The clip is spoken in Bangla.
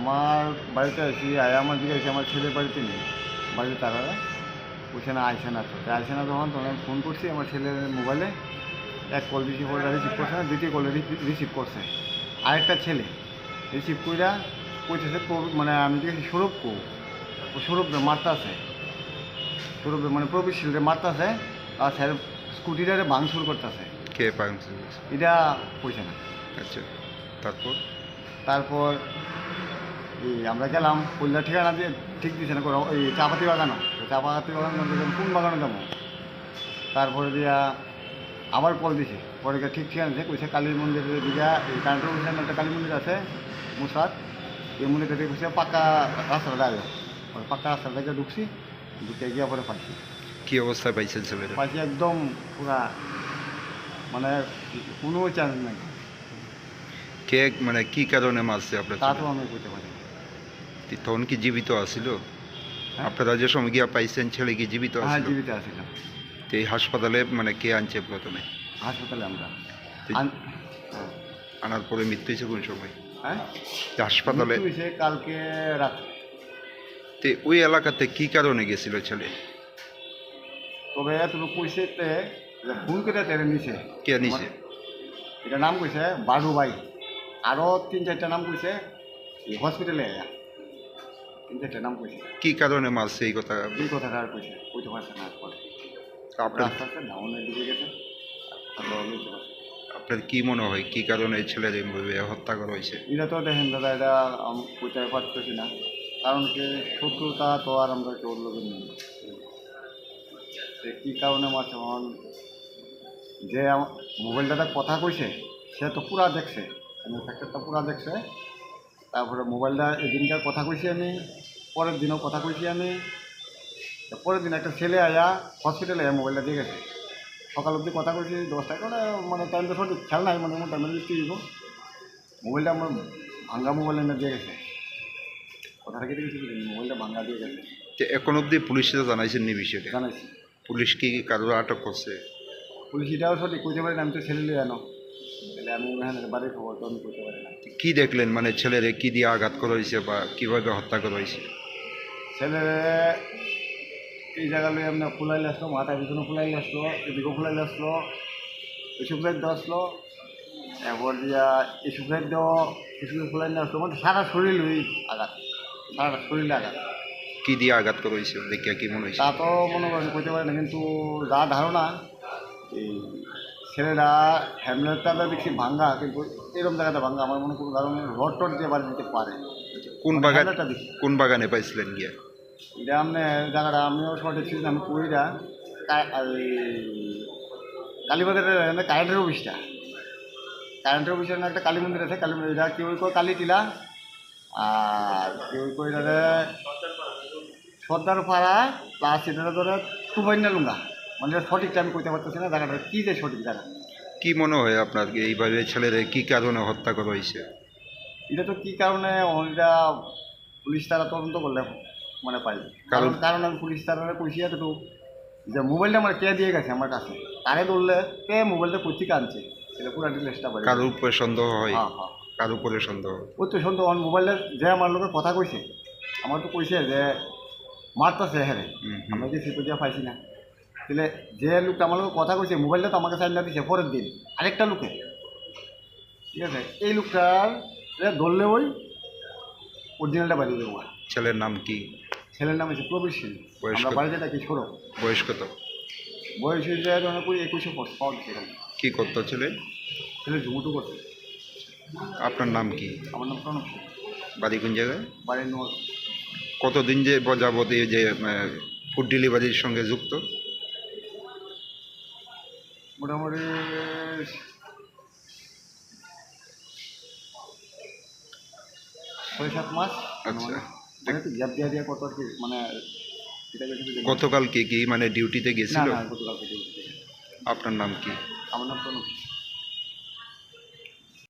আমার বাড়িতে আছি আয় আমার দিকে আছি আমার ছেলের বাড়িতে নেই। বাড়িতে তারা ওখানে আইসে না তো। আইসে না তখন তখন আমি ফোন করছি আমার ছেলের মোবাইলে এক কল রিসিভ করে রিসিভ করছে না দ্বিতীয় কলে রিসিভ করছে। আরেকটা ছেলে রিসিভ কইরা কইতেছে মানে আমি দেখেছি সৌরভ কো ও সৌরভ মারতে আছে সৌরভ মানে প্রবীরশীলরে মারতে আছে আর স্যার স্কুটিটারে ভাঙচুর করতেছে। কে পাংচুর এটা কইছে না। আচ্ছা তারপর? তারপর আমরা গেলাম কল্যাণ ঠিকানা দিয়ে ঠিক দিছে না ওই চাপাতি বাগানও। তো চাপাতি বাগান কোন বাগানে যাব? তারপরে দিয়া আবার কল দিছে। পরে গিয়ে ঠিক ঠিকানা দিছে কইছে কালী মন্দিরের দিকে এই কান্ট্রোল ওখানে একটা কালী মন্দির আছে মুসাদ। এই মন্দিরটা দিয়ে কইছে পাক্কা রাস্তাটা আগে ওই পাক্কা রাস্তা থেকে ঢুকছি ঢুকে গিয়ে পরে পাইছি। কি অবস্থায় পাইছেন ছেলেরা পাইছি একদম পুরা মানে কোনো চান্স নাই। কে মানে কি কারণে মারছে আপনার তা তো আমি কইতে পারি না। তখন কি জীবিত আছিল? হ্যাঁ? আপনারা যে সময় গিয়া পাইছেন ছেলে কি জীবিত হ্যাঁ আছিল? জীবিত তো এই হাসপাতালে মানে কে আনছে প্রথমে? হাসপাতালে আমরা। আন-। আনার পরে মৃত্যু হয়েছে কোন সময়? হ্যাঁ? তো হাসপাতালে মৃত্যু হয়েছে কালকে রাত্রে তো ওই এলাকাতে কি কারণে গেছিল ছেলে? তবে তুমি কইছে তে যে ফোন করে তেরে নিছে। কে নিছে? এটা নাম কইছে বাডু ভাই আরও তিন চারটা নাম কইছে এই হসপিটালে আয়া চারটা নাম কইছে। কি কারণে মারছে এই কথা এই কথাটা আর কইছে কইতে পারছে না পরে আপনার আস্তে আস্তে ডাউনের দিকে গেছে তারপর বলতে পারছে আপনার কি মনে হয় কি কারণে ছেলের এইভাবে হত্যা করা হয়েছে? এটা তো দেখেন দাদা এটা আমি কইতে পারতেছি না। কারণ কি শত্রুতা তো আর আমরা কেউ লোকের নেই। কী কারণে মারছে এখন যে মোবাইলটাতে কথা কইছে সে তো পুরা দেখছে। ফ্যাক্টরটা পুরা দেখছে তারপরে মোবাইলটা এদিনকার কথা কইছি আমি পরের দিনও কথা কইছি আমি। পরের দিন একটা ছেলে আয়া হসপিটালে আয়া মোবাইলটা দিয়ে গেছে। সকাল অবধি কথা কইছি দশটায় করে মানে টাইমটা সঠিক খেয়াল নাই মানে টাইমে লিখতে দিব। মোবাইলটা আমার ভাঙ্গা মোবাইল এনে দিয়ে গেছে। কথাটা কেটে গেছে মোবাইলটা ভাঙ্গা দিয়ে গেছে। তো এখন অব্দি পুলিশে জানাইছেন নি বিষয়টা? জানাইছি। পুলিশ কি কারও আটক করছে? পুলিশ এটাও সঠিক কইতে পারি না আমি তো ছেলে লিয়ে আনো। তাহলে আমি বাড়ির খবর তো আমি কইতে পারি না। কি দেখলেন? মানে ছেলেরে কি দিয়ে আঘাত করা হয়েছে বা কীভাবে হত্যা করা হয়েছে? ছেলে এই জায়গা লই আমরা ফুলাইলে আসলো মাথা পিছনে ফুলাইলে আসলো এদিকেও ফুলাইলে আসলো এসব সাইড আসলো। এরপর দিয়া এসব সাইড দিয়েও এসব ফুলাইলে আসলো মানে সারা শরীর লই আঘাত সারা শরীরে আঘাত। কি দিয়ে আঘাত করা হয়েছে? দেখিয়া কি মনে হয়েছে? তা তো মনে করেন কইতে পারি না কিন্তু যা ধারণা এই ছেলেরা হ্যামলেটটা দেখছি ভাঙ্গা কিন্তু এরকম জায়গাটা ভাঙ্গা। আমার মনে কোনো কারণে রড টড দিয়ে বাড়ি দিতে পারে। কোন মানে বাগান দেখি কোন বাগানে পাইছিলেন গিয়ে? এটা আপনি জায়গাটা আমিও সঠিক ছিলাম আমি কইরা কা- এই কালীবাজারের এখানে কারেন্টের অফিসটা। কারেন্টের অফিসের একটা কালী মন্দির আছে কালী মন্দির। এটা কেউ কয় কালী টিলা আর কেউ কই এটা সর্দার পাড়া প্লাস এটা ধরে টুবাইনা লুঙ্গা। মানে সঠিকটা আমি কইতে পারতেছি না জায়গাটা কী যে সঠিক জায়গা? কি মনে হয় আপনার এইভাবে ছেলেরে কি কারণে হত্যা করা হয়েছে? এটা তো কী কারণে এটা পুলিশ তারা তদন্ত করলে মানে পাই। কারণ? কারণ- আমি পুলিশ তারা কইছি এতটুকু। যে মোবাইলটা আমার কে দিয়ে গেছে আমার কাছে? তারে ধরলে কে মোবাইলটা কোথেকে আনছে? সেটা পুরো ডিটেলসটা পাই কারোর উপরে সন্দেহ হয়? হ্যাঁ হ্যাঁ। কারোর উপরে সন্দেহ? ওই তো শুনতো আমার মোবাইলে যে আমার লোকের কথা কইছে আমার তো কইছে যে মারতেছে হ্যাঁ। আমরা কি সেটা দিয়ে পাইছি না। তাহলে যে লোকটা আমার লোক কথা কইছে মোবাইলটা তো আমাকে সাইন দিছে পরের দিন। আরেকটা লোকে। ঠিক আছে? এই লোকটার ধরলে ওই অরিজিনালটা বাড়িয়ে দেবো ছেলের নাম কি? ছেলের নাম হচ্ছে প্রবীর সিং। আমরা? বাড়িতে থাকি ছোটো। বয়স কত? বয়স হয়েছে ধরো কুড়ি একুশে পাওয়া এরকম। কি করতো ছেলে? ছেলে ঝুমুটু করছে আপনার নাম কি? আমার নাম প্রণব সিং বাড়ি কোন জায়গায়? বাড়ির কতদিন যে যাবত এই যে ফুড ডেলিভারির সঙ্গে যুক্ত? মোটামুটি ছয় সাত মাস। আচ্ছা। মানে গ্যাপ দিয়া দেওয়া কত আর কি মানে গতকালকে কি মানে ডিউটিতে গেছিল? আপনার নাম কি? আমার নাম প্রণব।